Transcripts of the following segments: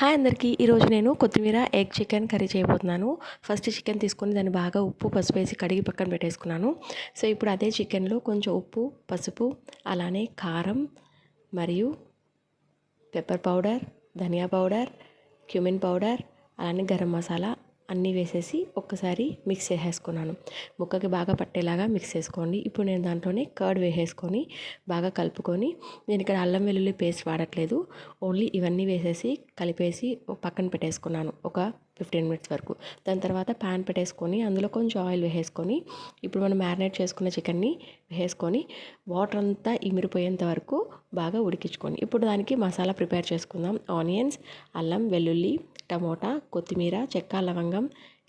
Hi అందరికీ. ఈరోజు నేను కొత్తిమీర ఎగ్ చికెన్ కర్రీ చేయబోతున్నాను. ఫస్ట్ చికెన్ తీసుకొని దాన్ని బాగా ఉప్పు పసుపు వేసి కడిగి పక్కన పెట్టేసుకున్నాను. సో ఇప్పుడు అదే చికెన్లో కొంచెం ఉప్పు పసుపు అలానే కారం మరియు పెప్పర్ పౌడర్ ధనియా పౌడర్ క్యూమిన్ పౌడర్ అలానే గరం మసాలా అన్నీ వేసేసి ఒక్కసారి మిక్స్ చేసేసుకున్నాను. ముక్కకి బాగా పట్టేలాగా మిక్స్ చేసుకోండి. ఇప్పుడు నేను దాంట్లోనే కర్డ్ వేసేసుకొని బాగా కలుపుకొని నేను ఇక్కడ అల్లం వెల్లుల్లి పేస్ట్ వాడట్లేదు. ఓన్లీ ఇవన్నీ వేసేసి కలిపేసి పక్కన పెట్టేసుకున్నాను. ఒక ఫిఫ్టీన్ మినిట్స్ వరకు. దాని తర్వాత ప్యాన్ పెట్టేసుకొని అందులో కొంచెం ఆయిల్ వేసేసుకొని ఇప్పుడు మనం మ్యారినేట్ చేసుకున్న చికెన్ని వేసుకొని వాటర్ అంతా ఇమిరిపోయేంత వరకు బాగా ఉడికించుకొని ఇప్పుడు దానికి మసాలా ప్రిపేర్ చేసుకుందాం. ఆనియన్స్ అల్లం వెల్లుల్లి టమోటా కొత్తిమీర చెక్క లవంగం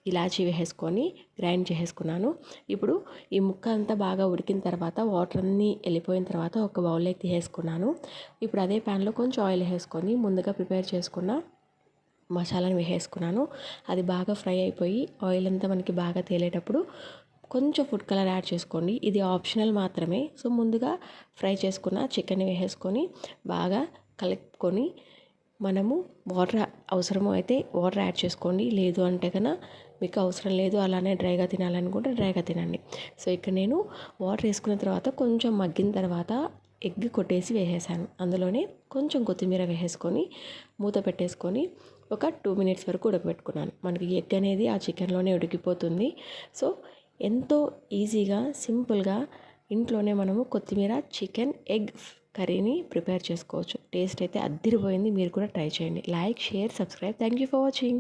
ఇలాచీ వేసేసుకొని గ్రైండ్ చేసేసుకున్నాను. ఇప్పుడు ఈ ముక్క అంతా బాగా ఉడికిన తర్వాత వాటర్ అన్నీ వెళ్ళిపోయిన తర్వాత ఒక బౌల్లోకి తీసేసుకున్నాను. ఇప్పుడు అదే ప్యాన్లో కొంచెం ఆయిల్ వేసుకొని ముందుగా ప్రిపేర్ చేసుకున్న మసాలాను వేసేసుకున్నాను. అది బాగా ఫ్రై అయిపోయి ఆయిల్ అంతా మనకి బాగా తేలేటప్పుడు కొంచెం ఫుడ్ కలర్ యాడ్ చేసుకోండి. ఇది ఆప్షనల్ మాత్రమే. సో ముందుగా ఫ్రై చేసుకున్న చికెన్ వేసేసుకొని బాగా కలుపుకొని మనము వాటర్ అవసరము అయితే వాటర్ యాడ్ చేసుకోండి. లేదు అంటే కన్నా మీకు అవసరం లేదు. అలానే డ్రైగా తినాలనుకుంటే డ్రైగా తినండి. సో ఇక్కడ నేను వాటర్ వేసుకున్న తర్వాత కొంచెం మగ్గిన తర్వాత ఎగ్ కొట్టేసి వేసేసాను. అందులోనే కొంచెం కొత్తిమీర వేసేసుకొని మూత పెట్టేసుకొని ఒక టూ మినిట్స్ వరకు ఉడకబెట్టుకున్నాను. మనకి ఎగ్ అనేది ఆ చికెన్లోనే ఉడికిపోతుంది. సో ఎంతో ఈజీగా సింపుల్గా ఇంట్లోనే మనము కొత్తిమీర చికెన్ ఎగ్ కర్రీని ప్రిపేర్ చేసుకోవచ్చు. టేస్ట్ అయితే అద్దిరిపోయింది. మీరు కూడా ట్రై చేయండి. Like share subscribe. Thank you for watching.